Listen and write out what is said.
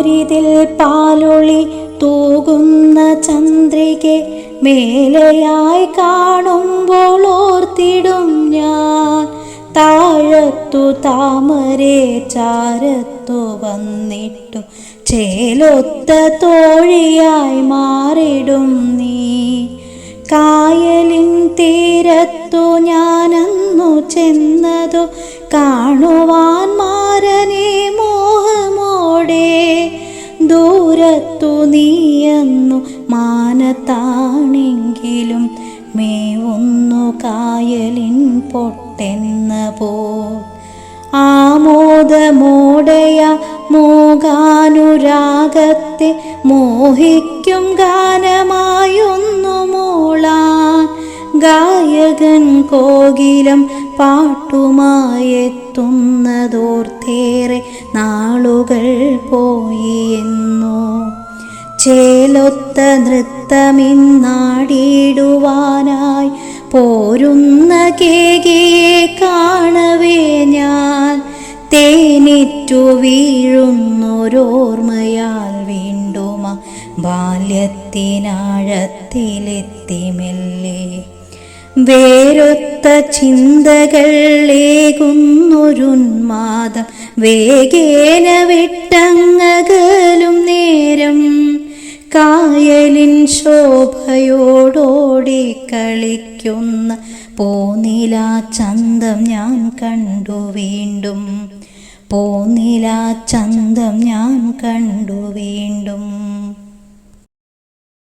വാരിതിൽ പാലൊളി തൂകുന്ന ചന്ദ്രികെ മേലെയായി കാണുമ്പോൾ ഓർത്തിടും ഞാൻ. താഴത്തു താമരെ ചാരത്തു വന്നിട്ടു ചേലൊത്ത തോഴിയായി മാറിടും നീ. കായലിൻ തീരത്തു ഞാനന്നു ചെന്നതു കാണുവാൻ നീയന്നു മാനത്താണെങ്കിലും മേവുന്നു കായലിൻ പൊട്ടെന്ന പോ ആമോദമോടയ മോകാനുരാഗത്തെ മോഹിക്കും ഗാനമായൊന്നു മോളാൻ ഗായകൻ കോകിലം പാട്ടുമായെത്തുന്നതോർത്തേറെ നാളുകൾ പോയി എന്നോ. ചേലൊത്ത നൃത്തമിന്നാടിയിടുവാനായി പോരുന്ന കേകിയെ കാണവേ ഞാൻ. തേനിറ്റു വീഴുന്നൊരോർമ്മയാൽ വീണ്ടുമ ബാല്യത്തിനാഴത്തിലെത്തി മെല്ലെ. വേരൊത്ത ചിന്തകളേകുന്നൊരുന്മാദം വേഗേന വിട്ടങ്ങകലും ശോഭയോടോടി കളിക്കുന്ന പോന്നിലാ ചന്തം ഞാൻ കണ്ടു വീണ്ടും. പോന്നിലാ ചന്തം ഞാൻ കണ്ടു വീണ്ടും.